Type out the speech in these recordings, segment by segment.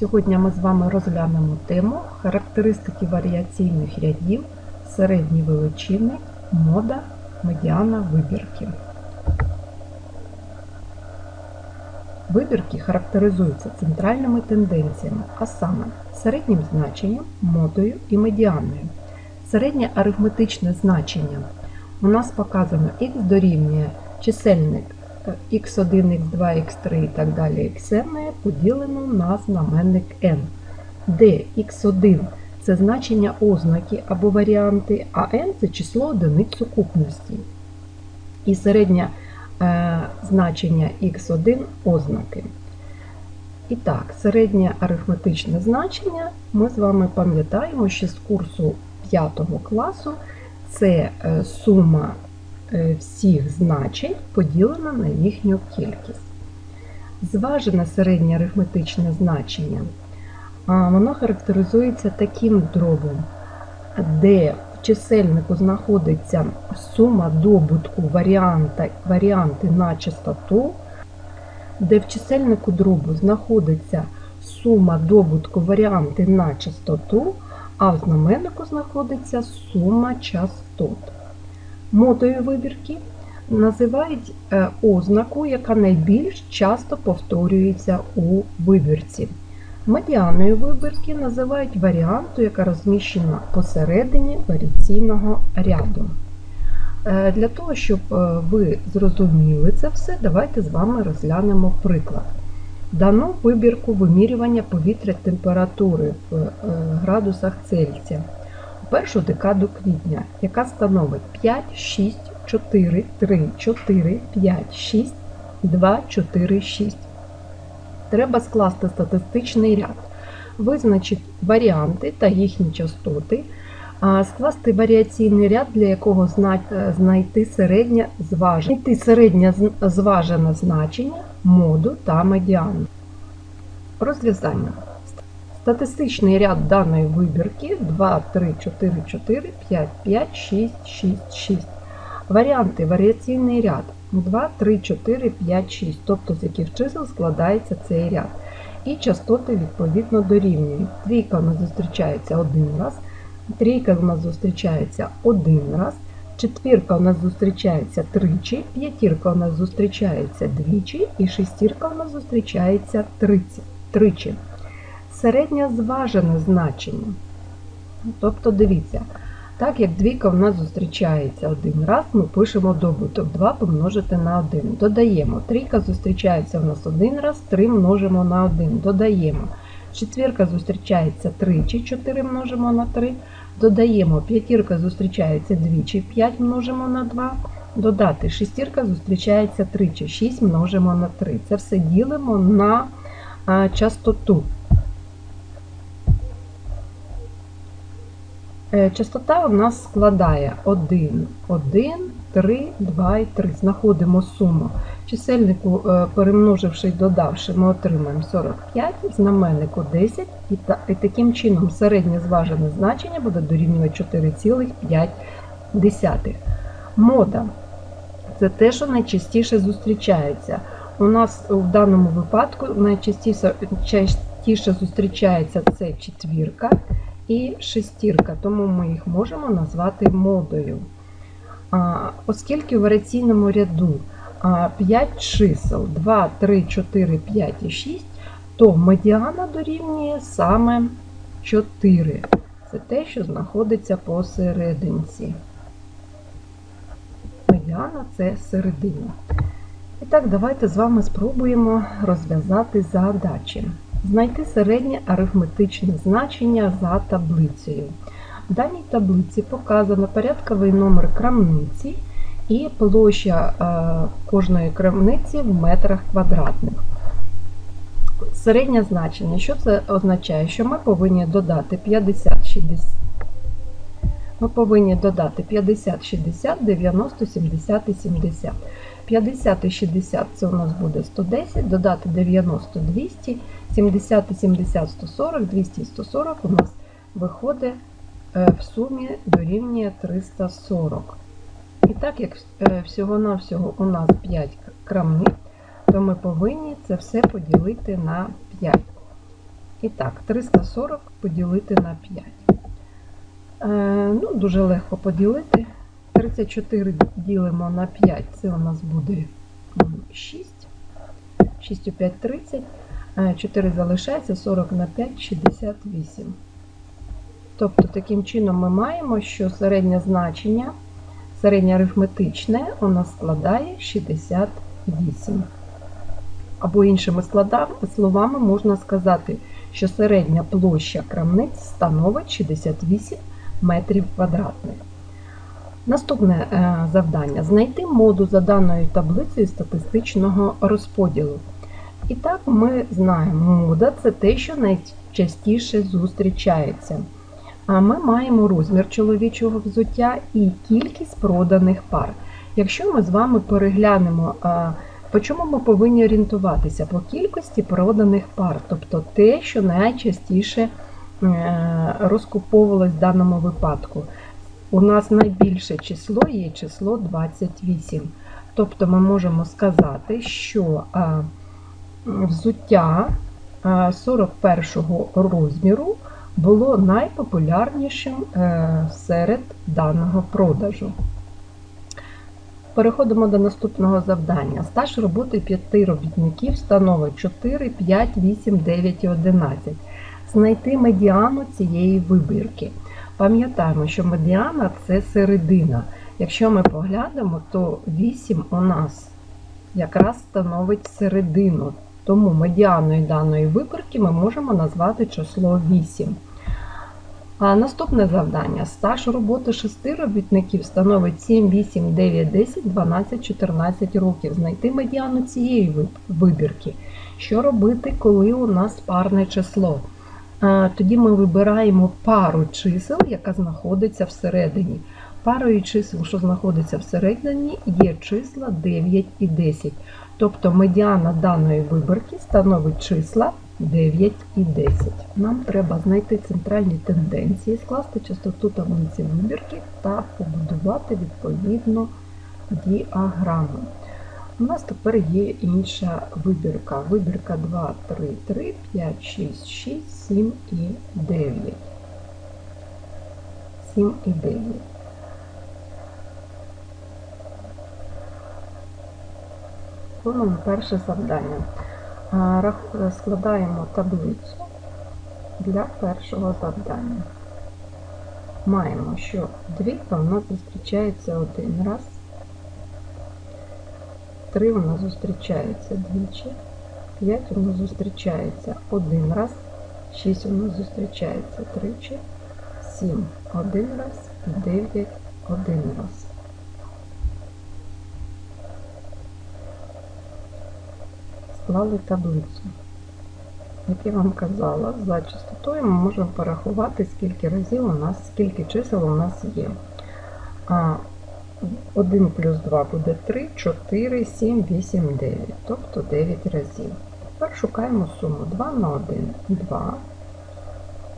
Сьогодні ми з вами розглянемо тему характеристики варіаційних рядів, середні величини, мода, медіана вибірки. Вибірки характеризуються центральними тенденціями, а саме середнім значенням, модою і медіаною. Середнє арифметичне значення у нас показано х дорівнює чисельник x1, x2, x3 і так далі xn поділено на знаменник n, де x1 це значення ознаки або варіанти, а n це число одиниць сукупності. І середнє е, значення x1 ознаки. І так, середнє арифметичне значення ми з вами пам'ятаємо, що з курсу 5 класу це е, сума всіх значень поділена на їхню кількість. Зважене середнє арифметичне значення, воно характеризується таким дробом, де в чисельнику знаходиться сума добутку варіанта, варіанти на частоту, де в чисельнику дробу знаходиться сума добутку варіанти на частоту, а в знаменнику знаходиться сума частот. Модою вибірки називають е, ознаку, яка найбільш часто повторюється у вибірці. Медіаною вибірки називають варіанту, яка розміщена посередині варіаційного ряду. Е, для того, щоб е, ви зрозуміли це все, давайте з вами розглянемо приклад. Дано вибірку вимірювання повітря температури в градусах Цельсія першу декаду квітня, яка становить 5, 6, 4, 3, 4, 5, 6, 2, 4, 6. Треба скласти статистичний ряд, визначити варіанти та їхні частоти, скласти варіаційний ряд, для якого знайти середнє зваження, знайти середнє зважене значення моду та медіану. Розв'язання. Статистичний ряд даної вибірки 2, 3, 4, 4, 5, 5, 6, 6, 6. Варіанти варіаційний ряд 2, 3, 4, 5, 6, тобто з яких чисел складається цей ряд. І частоти відповідно дорівнюють. Трійка у нас зустрічається один раз, трійка у нас зустрічається один раз, четвірка у нас зустрічається тричі, п'ятірка у нас зустрічається двічі, і шестірка у нас зустрічається тричі середнє зважене значення. Тобто, дивіться, так як двійка в нас зустрічається один раз, ми пишемо добуток 2 помножити на 1. Додаємо. Трійка зустрічається в нас один раз, 3 множимо на 1. Додаємо. Четвірка зустрічається тричі, 4 множимо на 3. Додаємо, п'ятірка зустрічається двічі, 5 множимо на 2. Додати шестірка зустрічається тричі, 6 множимо на 3. Це все ділимо на частоту. Частота у нас складає 1, 1, 3, 2 і 3. Знаходимо суму. Чисельнику, е, перемноживши і додавши, ми отримаємо 45, знаменнику 10, і таким чином середнє зважене значення буде дорівнювати 4,5. Мода це те, що найчастіше зустрічається. У нас в даному випадку найчастіше зустрічається це четвірка і шестірка, тому ми їх можемо назвати модою. Оскільки в варіаційному ряду 5 чисел 2, 3, 4, 5 і 6, то медіана дорівнює саме 4. Це те, що знаходиться посерединці. Медіана це середина. І так, давайте з вами спробуємо розв'язати задачі. Знайти середнє арифметичне значення за таблицею. В даній таблиці показано порядковий номер крамниці і площа е, кожної крамниці в метрах квадратних. Середнє значення, що це означає? Що ми повинні додати 50-60. Ми повинні додати 50, 60, 90, 70 і 70. 50 і 60 це у нас буде 110, додати 90 200, 70 і 70 140, 200 і 140 у нас виходить е, в сумі дорівнює 340. І так як е, всього-навсього у нас 5 крамниць, то ми повинні це все поділити на 5. І так, 340 поділити на 5. Е, ну, Дуже легко поділити. 34 ділимо на 5, це у нас буде 6. 6 у 5 30. 4 залишається, 40 на 5 68. Тобто, таким чином ми маємо, що середнє значення, середнє арифметичне у нас складає 68. Або іншими словами можна сказати, що середня площа крамниць становить 68 метрів квадратних. Наступне е, завдання знайти моду за даною таблицею статистичного розподілу. І так, ми знаємо, мода це те, що найчастіше зустрічається. А ми маємо розмір чоловічого взуття і кількість проданих пар. Якщо ми з вами переглянемо, по чому ми повинні орієнтуватися? По кількості проданих пар, тобто те, що найчастіше е, розкуповувалось в даному випадку. У нас найбільше число є число 28. Тобто ми можемо сказати, що взуття 41-го розміру було найпопулярнішим е, серед даного продажу. Переходимо до наступного завдання. Стаж роботи 5 робітників становить 4, 5, 8, 9 і 11. Знайти медіану цієї вибірки. Пам'ятаємо, що медіана це середина. Якщо ми поглянемо, то 8 у нас якраз становить середину. Тому медіаною даної вибірки ми можемо назвати число 8. А Наступне завдання. Стаж роботи 6 робітників становить 7, 8, 9, 10, 12, 14 років. Знайти медіану цієї вибірки. Що робити, коли у нас парне число? Тоді ми вибираємо пару чисел, яка знаходиться всередині. Парою чисел, що знаходиться всередині, є числа 9 і 10. Тобто медіана даної вибірки становить числа 9 і 10. Нам треба знайти центральні тенденції, скласти частоту таблиці вибірки та побудувати відповідно діаграму. У нас тепер є інша вибірка. Вибірка 2, 3, 3, 5, 6, 6, 7 і 9. 7 і 9. Виконуємо перше завдання. Складаємо таблицю для першого завдання. Маємо, що двійка у нас зустрічається один раз, три у нас зустрічається двічі, 5 у нас зустрічається один раз, 6 у нас зустрічається тричі, 7 один раз, 9 один раз. Склали таблицю. Як я вам казала, за частотою ми можемо порахувати, скільки разів у нас, скільки чисел у нас є. А 1 плюс 2 буде 3, 4, 7, 8, 9, тобто 9 разів. Тепер шукаємо суму 2 на 1 2,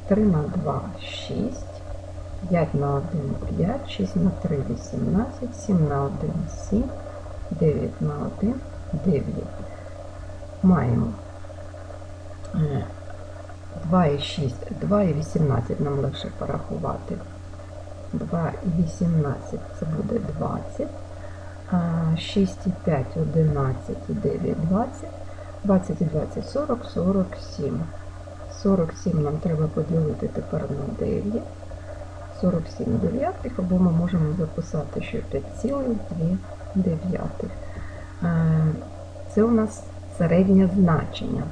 3 на 2 6, 5 на 1 5, 6 на 3 18, 7 на 1 7, 9 на 1 9 маємо 2,6, е, 2,18 нам легше порахувати. 2,18 це буде 20, 6,5, 11, 9, 20, 20 і 20, 40, 47. 47 нам треба поділити тепер на 9. 47 дев'ятих, або ми можемо записати, що 5,2 дев'ятих. Е, це у нас середнє значення.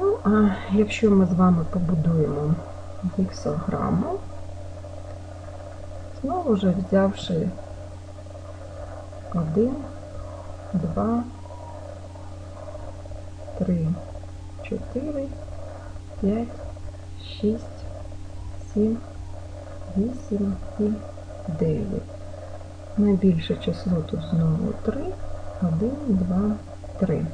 Ну, а якщо ми з вами побудуємо гіксограму, знову вже взявши 1, 2, 3, 4, 5, 6, 7, 8 і 9. Найбільше число тут знову 3, 1, 2, 3.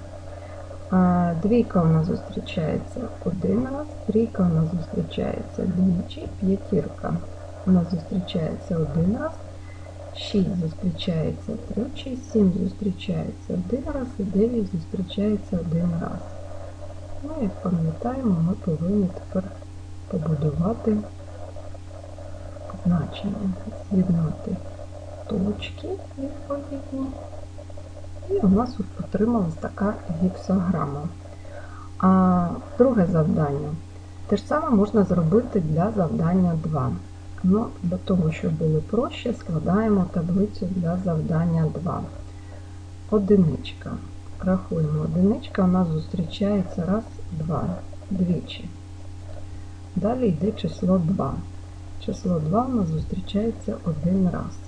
Двійка у нас зустрічається один раз, трійка у нас зустрічається двічі, п'ятірка у нас зустрічається один раз, 6 зустрічається тричі, 7 зустрічається один раз і 9 зустрічається один раз. Ну, як пам'ятаємо, ми повинні тепер побудувати значення, з'єднати точки відповідні. І у нас отрималась така гіпсограма. А друге завдання. Те ж саме можна зробити для завдання 2. Ну, Для того, щоб було проще, складаємо таблицю для завдання 2. Одиничка. Рахуємо, одиничка у нас зустрічається раз, два, двічі. Далі йде число 2. Число 2 у нас зустрічається один раз.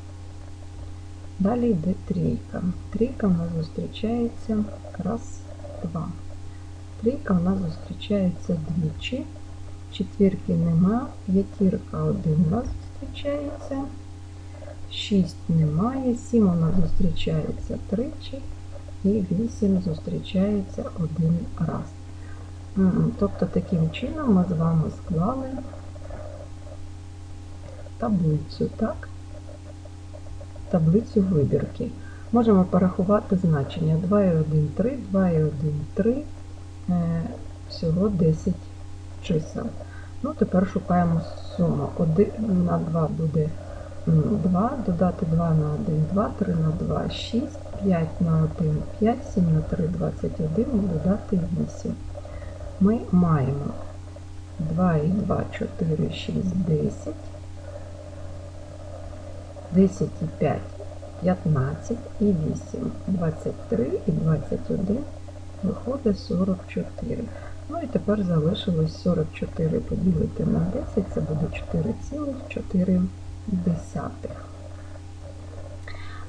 Далі йде трійка. Трійка у нас зустрічається раз, два. Трійка у нас зустрічається двічі. Четвірки нема, п'ятірка один раз зустрічається. Шість немає, сім у нас зустрічається тричі і вісім зустрічається один раз. Тобто таким чином ми з вами склали таблицю, так? Таблицю вибірки. Можемо порахувати значення 2 і 1, 3, 2 і 1, 3, всього 10 чисел. Ну, Тепер шукаємо суму. 1 на 2 буде 2, додати 2 на 1, 2, 3 на 2, 6, 5 на 1, 5, 7 на 3, 21, додати 8. Ми маємо 2 і 2, 4, 6, 10. 10 і 5, 15 і 8, 23 і 21 виходить 44. Ну і тепер залишилось 44 поділити на 10, це буде 4,4.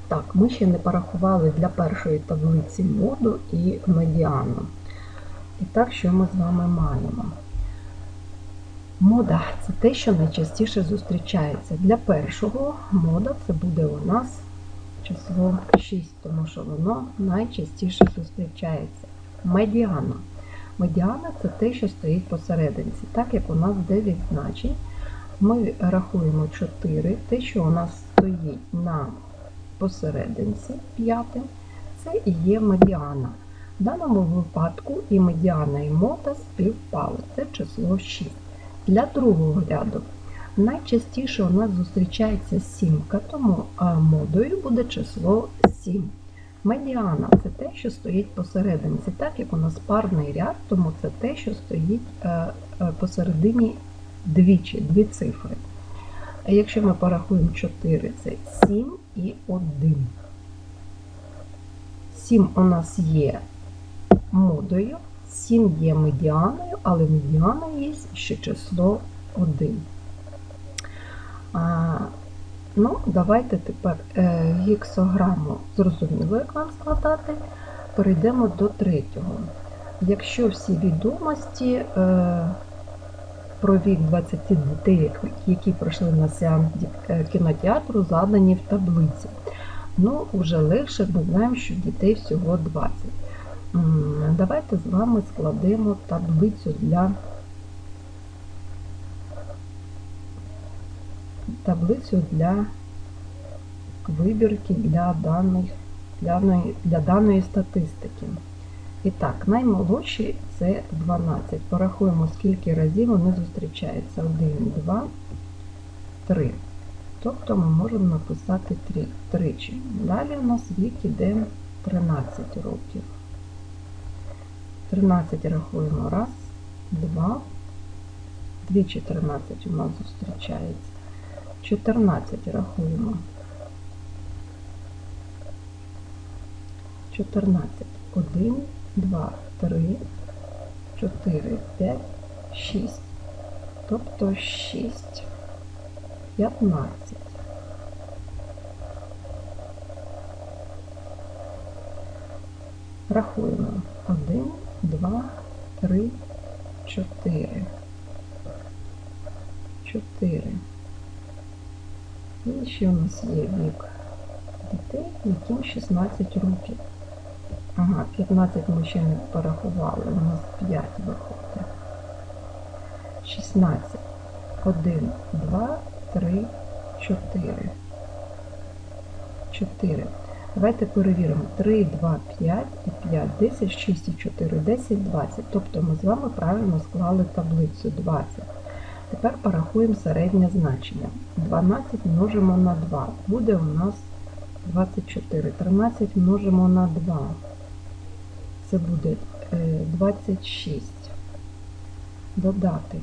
Так, ми ще не порахували для першої таблиці моду і медіану. І так, що ми з вами маємо? Мода це те, що найчастіше зустрічається. Для першого мода це буде у нас число 6, тому що воно найчастіше зустрічається. Медіана. Медіана це те, що стоїть посерединці. Так як у нас 9 значень, ми рахуємо 4, те, що у нас стоїть на посерединці п'ятим, це і є медіана. В даному випадку і медіана, і мода співпали. Це число 6. Для другого ряду найчастіше у нас зустрічається сімка, тому модою буде число 7. Медіана це те, що стоїть посерединці, так як у нас парний ряд, тому це те, що стоїть е, е, посередині двічі, дві цифри. Якщо ми порахуємо 4, це 7 і 1. 7 у нас є модою, 7 є медіаною, але медіана є ще число 1. А, Ну, Давайте тепер е, гіксограму зрозуміло, як нам складати, перейдемо до третього. Якщо всі відомості е, про вік 20 дітей, які пройшли на сеанс е, кінотеатру, задані в таблиці. Ну, вже легше, бо знаємо, що дітей всього 20. Давайте з вами складемо таблицю для таблицю для вибірки для даних, для, для даної статистики. І так, наймолодші це 12. Порахуємо, скільки разів вони зустрічаються. 1, 2, 3. Тобто ми можемо написати 3, тричі. Далі у нас вік іде 13 років. 13 рахуємо. Раз, два, двічі 13 у нас зустрічається. 14 рахуємо. 14. 1, 2, 3, 4, 5, 6. Тобто 6. 15. Рахуємо. 1, 2, 3, 4. 4. І ще у нас є вік дітей, яким 16 років. Ага, 15 ми ще не порахували, у нас 5 виходить. 16. 1, 2, 3, 4. 4. Давайте перевіримо 3, 2, 5 і 5, 10, 6 і 4, 10, 20. Тобто ми з вами правильно склали таблицю 20. Тепер порахуємо середнє значення. 12 множимо на 2. Буде у нас 24. 13 множимо на 2. Це буде е, 26. Додати.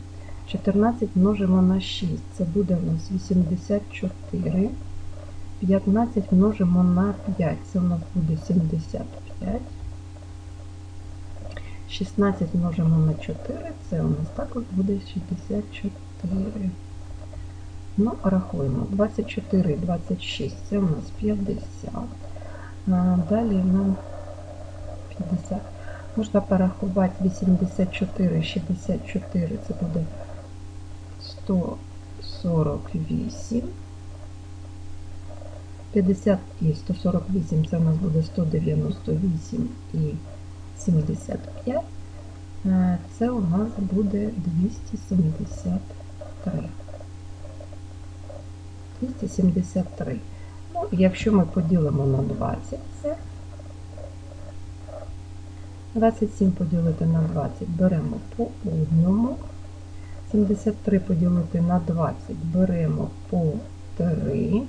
14 множимо на 6. Це буде у нас 84. 15 множимо на 5. Це у нас буде 75. 16 множимо на 4. Це у нас також буде 64. Ну, рахуємо. 24 26. Це у нас 50. А далі нам 50. Можна порахувати 84, 64, це буде 148. 50 і 148 це у нас буде 198 і 75. Е, Це у нас буде 273. 273. Ну, якщо ми поділимо на 20, це 27 поділити на 20 беремо по одному. 73 поділити на 20 беремо по 3.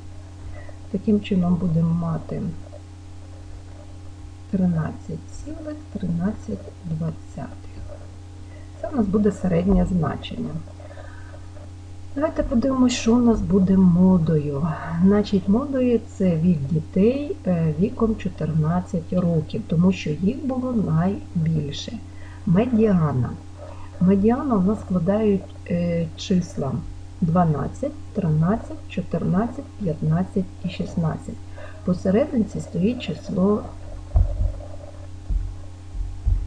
Таким чином будемо мати 13,13. Це у нас буде середнє значення. Давайте подивимось, що у нас буде модою. Значить, модою це від дітей е, віком 14 років, тому що їх було найбільше. Медіана. Медіана у нас складають е, числа 12, 13, 14, 15 і 16. Посерединці стоїть число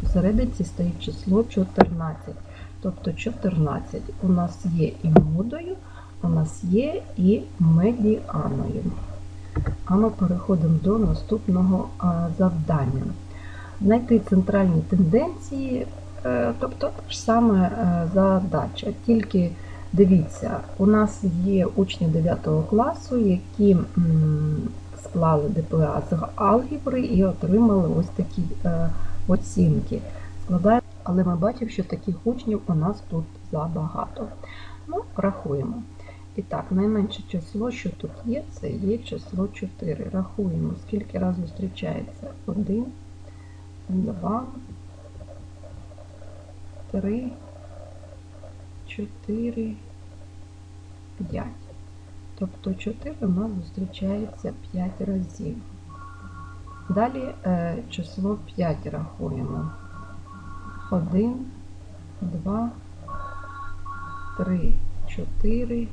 посерединці стоїть число 14. Тобто 14 у нас є і модою, у нас є і медіаною. А ми переходимо до наступного завдання. Знайти центральні тенденції, е, тобто ж саме е, задача. Тільки дивіться, у нас є учні 9 класу, які склали ДПА з алгебри і отримали ось такі е, оцінки. Складаємо але ми бачимо, що таких учнів у нас тут забагато. Ну, рахуємо. І так, найменше число, що тут є, це є число 4. Рахуємо, скільки разів зустрічається 1, 2, 3, 4, 5. Тобто 4 у нас зустрічається 5 разів. Далі е, число 5 рахуємо. 1, 2, 3, 4,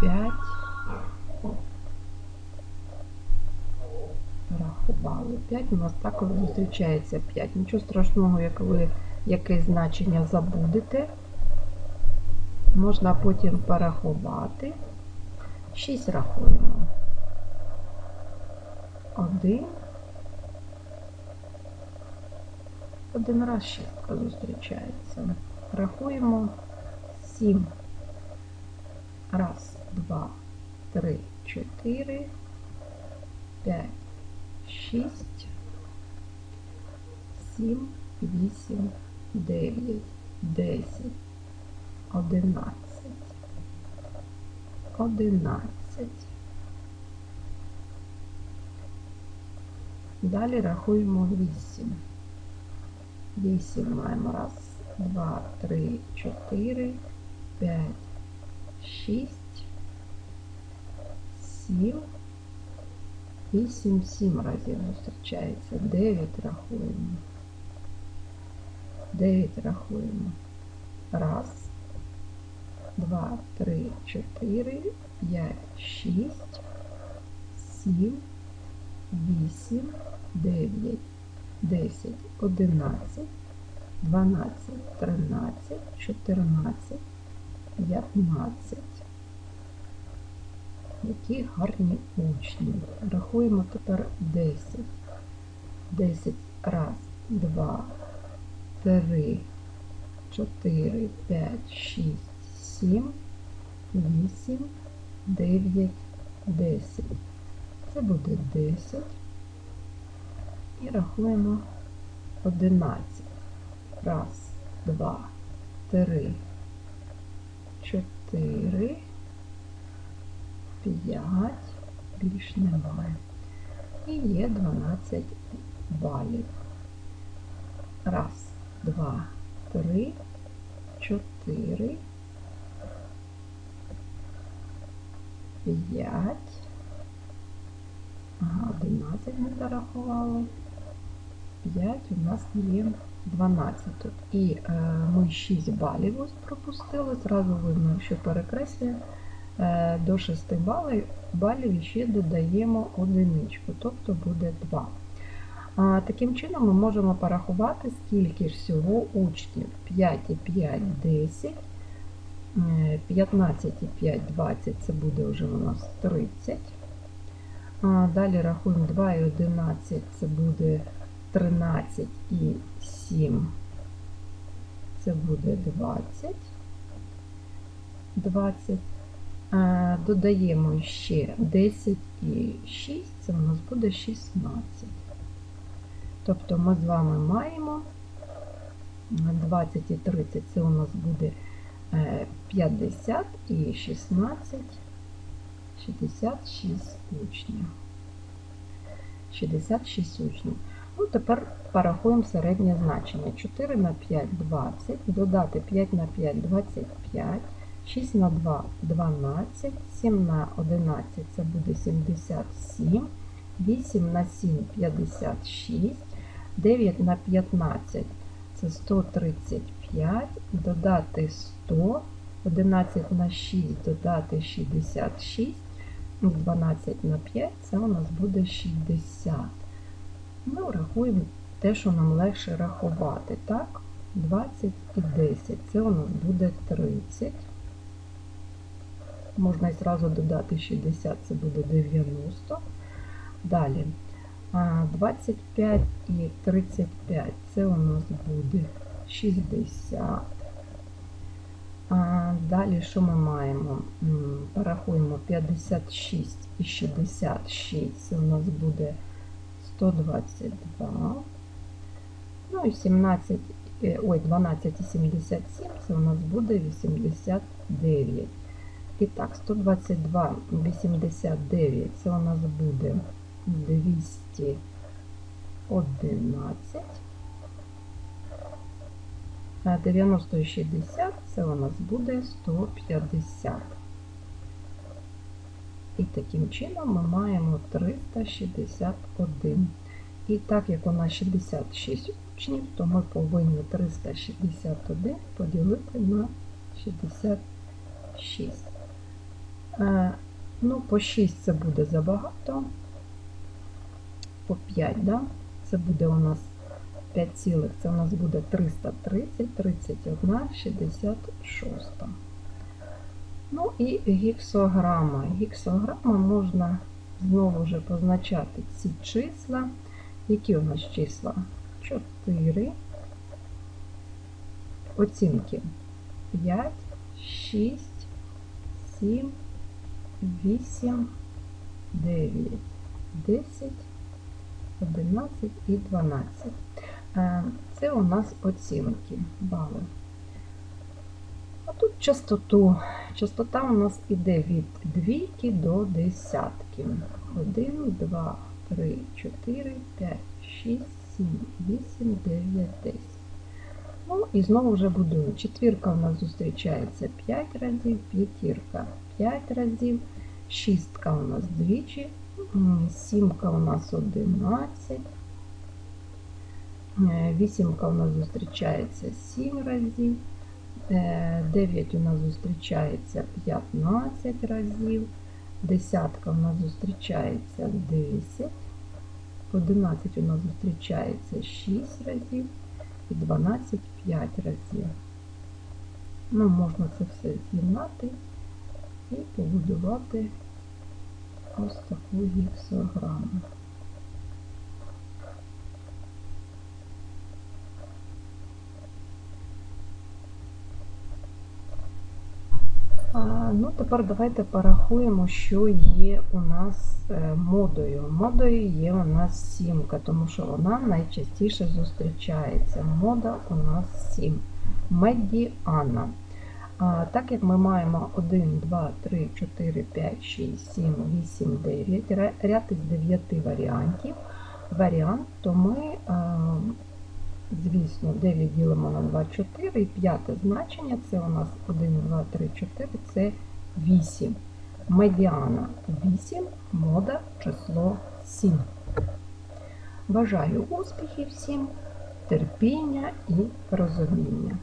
5. Рахували. 5 у нас також зустрічається 5. Нічого страшного, як ви якесь значення забудете. Можна потім порахувати. 6 рахуємо. 1, один раз шістка зустрічається. Рахуємо 7. Раз, два, три, чотири, п'ять, шість, сім, вісім, дев'ять, десять, одинадцять, одинадцять. Далі рахуємо вісім. 8 маємо раз, два, три, чотири, п'ять, шість, сім, вісім, сім разів зустрічається. Дев'ять рахуємо. Дев'ять рахуємо. Раз, два, три, чотири, п'ять, шість, сім, вісім, дев'ять. 10, 11, 12, 13, 14, 15. Які гарні учні. Рахуємо тепер 10. 10 раз, 2, 3, 4, 5, 6, 7, 8, 9, 10. Це буде 10. І рахуємо 11. Раз, два, три, чотири, п'ять. Більш немає. І є 12 балів. Раз, два, три, чотири, п'ять. Ага, 11 ми зарахували. 5 у нас є 12 тут. І е, ми 6 балів ось пропустили. Зразу видно, що перекреслює е, до 6 балів, балів ще додаємо одиничку, тобто буде 2. А, таким чином ми можемо порахувати, скільки всього учнів. 5 і 5 10, 15 і 5 20, це буде вже у нас 30. А, далі рахуємо 2 і 11, це буде 13 і 7, це буде 20. 20. Додаємо ще 10 і 6, це у нас буде 16. Тобто ми з вами маємо 20 і 30, це у нас буде 50 і 16, 66 учнів. 66 учнів. Ну, тепер порахуємо середнє значення. 4 на 5 20, додати 5 на 5 25, 6 на 2 12, 7 на 11 це буде 77, 8 на 7 56, 9 на 15 це 135, додати 100, 11 на 6 додати 66, 12 на 5 це у нас буде 60. Ну, рахуємо те, що нам легше рахувати. Так, 20 і 10. Це у нас буде 30. Можна і зразу додати 60, це буде 90. Далі 25 і 35 це у нас буде 60. Далі що ми маємо? Порахуємо 56 і 66, це у нас буде 122. Ну і 17, ой, 12 і 77, це у нас буде 89. І так, 122, 89, це у нас буде 211. А 90 і 60, це у нас буде 150. І таким чином ми маємо 361. І так як у нас 66 учнів, то ми повинні 361 поділити на 66. Е, ну, по 6 це буде забагато. По 5, да? це буде у нас 5 цілих, це у нас буде 330, 31, 66. Ну і гіксограма. Гіксограма можна знову вже позначати ці числа. Які у нас числа? 4, оцінки 5, 6, 7, 8, 9, 10, 11 і 12. Е, це у нас оцінки бали. А тут частоту. Частота у нас іде від двійки до десятки. 1, 2, 3, 4, 5, 6, 7, 8, 9, 10. Ну і знову вже будуємо. Четвірка у нас зустрічається 5 разів, п'ятірка 5 разів, шістка у нас двічі, сімка у нас 11, е, вісімка у нас зустрічається 7 разів. 9 е, у нас зустрічається 15 разів, десятка у нас зустрічається 10, 11 у нас зустрічається 6 разів і 12 5 разів. Ну, Можна це все з'єднати і побудувати ось таку гіпсограму. Ну, тепер давайте порахуємо, що є у нас е, модою. Модою є у нас сімка, тому що вона найчастіше зустрічається. Мода у нас 7. Медіана. Так як ми маємо 1, 2, 3, 4, 5, 6, 7, 8, 9, ряд із 9 варіантів, варіант, то ми, а, звісно, 9 ділимо на 2, 4, і п'яте значення це у нас 1, 2, 3, 4, це 8. Медіана 8, мода число 7. Бажаю успіхів всім, терпіння і розуміння.